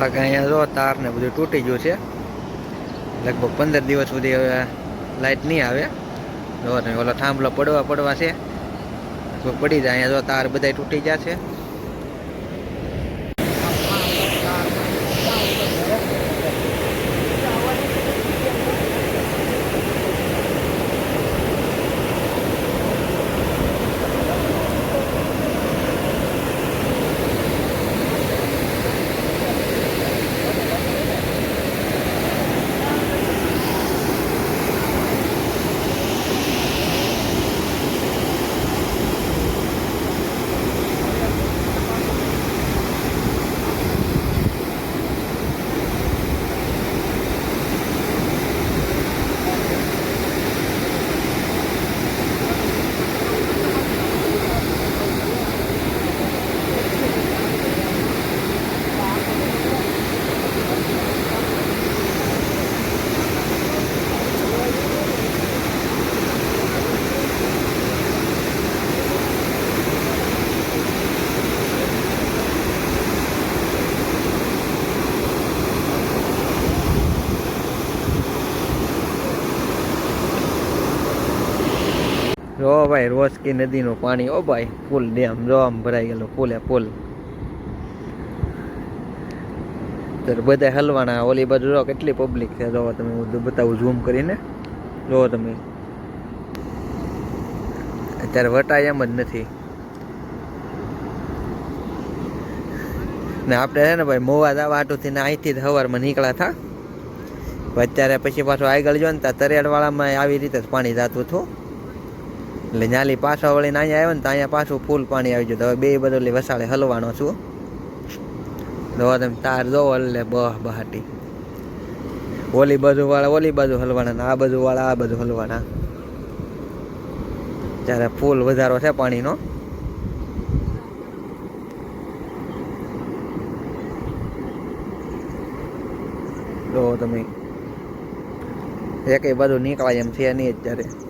બાકી અહીંયા જો, તાર ને બધું તૂટી ગયું છે. લગભગ પંદર દિવસ સુધી હવે લાઇટ નહીં આવે. જો ઓલો થાંભલો પડવા પડવા છે પડી જાય. અહીંયા જો તાર બધા તૂટી ગયા છે. જો ભાઈ રોસકી નદીનું પાણી, ઓ ભાઈ, ફૂલ ડેમ, જો આમ ભરાઈ ગયેલો, ફૂલે ફૂલ. તો બધા હલવાના, ઓલી બાજુ જો કેટલી પબ્લિક છે, જો તમે હું બતાવું ઝૂમ કરીને. જો તમે. અત્યારે વટાય એમ જ નથી. ને આપણે છે ને ભાઈ, મોવા દાવા હાટુથી ને અહીંથી જ સવારમાં નીકળ્યા હતા. અત્યારે પછી પાછું આગળ જો ને, ત્યાં તરેડવાળામાં આવી રીતે જ પાણી જતું હતું. એટલે ન્યાલી પાછા વળીને અહીંયા આવ્યો ને તો અહીંયા પાછું ફૂલ પાણી આવી ગયું. તો હવે બે બદલી વસાડે હલવાનો છું. તો તમે તાર જોવો એટલે બહ બહાટી. ઓલી બાજુ વાળા, ઓલી બાજુ હલવાના આ બાજુ વાળા, આ બાજુ હલવાના. ત્યારે ફૂલ વધારો છે પાણીનો. જો તમે એક બાજુ નીકળાય એમ છે નહીં અત્યારે.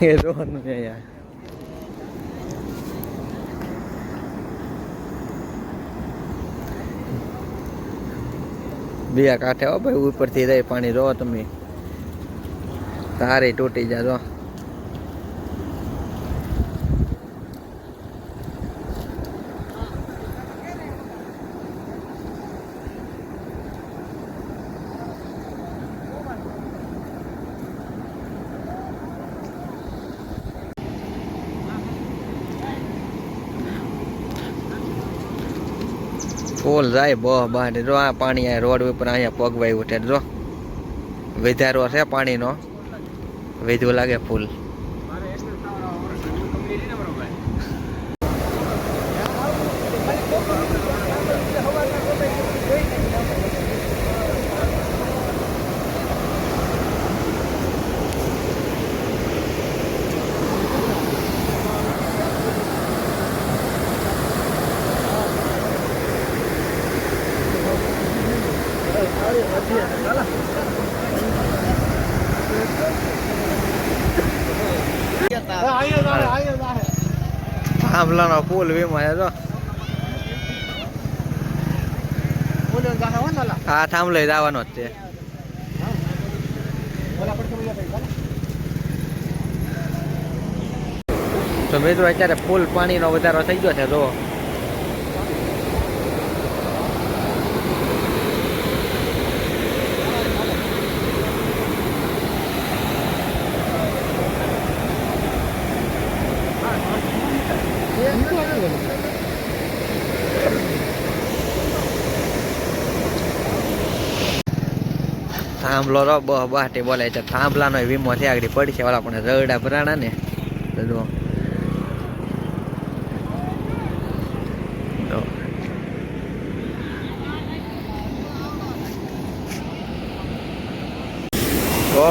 એ રોવાનું છે યાર બે કાંઠે હો ભાઈ ઉપરથી રહી પાણી રો તમે તારે તૂટી જા જો ફૂલ જાય બહ બહાર જો આ પાણી રોડ ઉપર અહીંયા પગવાઈ ઉઠે. જો વધારો છે પાણીનો. વેધું લાગે ફૂલ. થાંભલાનો પુલ વીમાય જો હા, થાંભલો જવાનો જ છે. તો મિત્રો, અત્યારે ફૂલ પાણીનો વધારો થઈ ગયો છે જો થાંભલો રો બહ બાટે બોલે છે. થાંભલાનો વીમો છે, આગળ છે, વાળા પણ રડા પ્રાણા ને. તો તો.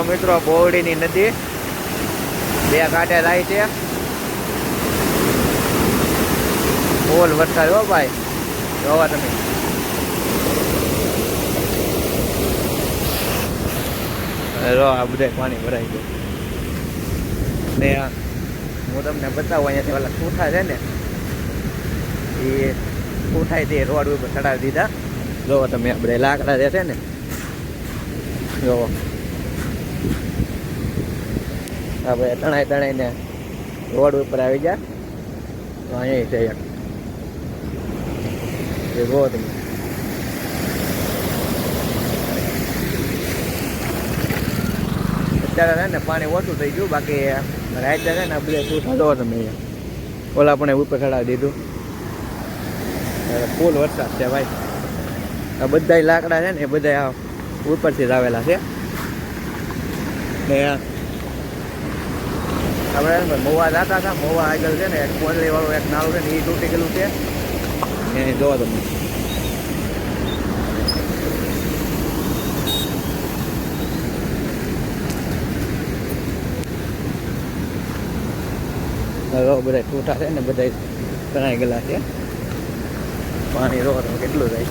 મિત્રો બોવડીની નદી બે કાંઠે જાય છે. બોલ વરસાદ હો ભાઈ. જોવા તમે. રો, આ બધા પાણી ભરાઈ ગયું. ને હું તમને બતાવું અહીંયાથી ઓલા પૂઠા છે ને, એ પૂઠાય તે રોડ ઉપર ચડાવી દીધા. જોવો તમે આપણે લાકડા જે છે ને, જોવો. આપણે તણાઈ તણાઈને રોડ ઉપર આવી ગયા. તો અહીંયા જઈએ જોવો તમે. અત્યારે છે ને પાણી ઓછું થઈ ગયું, બાકી રાઈટ છે ને બધે શું થતો તમે ઓલા પણ ઉપર ચડાવી દીધું. ફૂલ વરસાદ છે ભાઈ. આ બધા લાકડા છે ને એ બધા ઉપરથી જ આવેલા છે. ને આપણે મોવા જતા હતા, મોવા આગળ છે ને એક કોંદરી વાળું એક નાળું છે ને એ તૂટી ગયેલું છે. એ જોવા તમે. હવે બધા ટૂટા છે ને બધા તણાઈ ગયેલા છે પાણી રો રો કેટલું જાય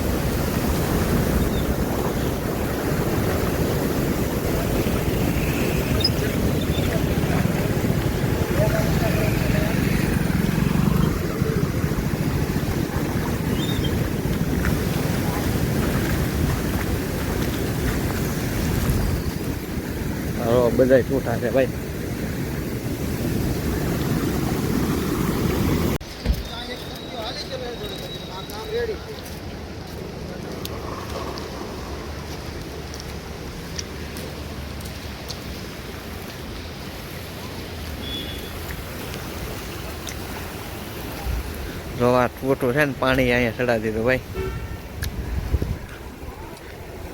હવે બધા ટૂટા છે ભાઈ જોવા ટોટું છે ને પાણી અહીંયા ચડાવી દીધું, ભાઈ.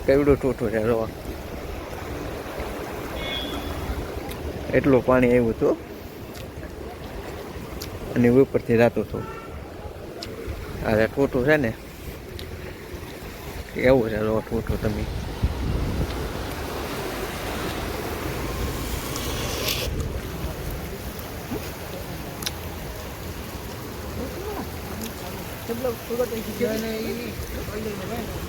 કેવડું ટોટું છે, જોવા. એટલું પાણી આવ્યું હતું. અને ઉપરથી જાતું હતું. અરે ટોટું છે ને, એવું છે, જોવા ટોટું તમે. ને ઈ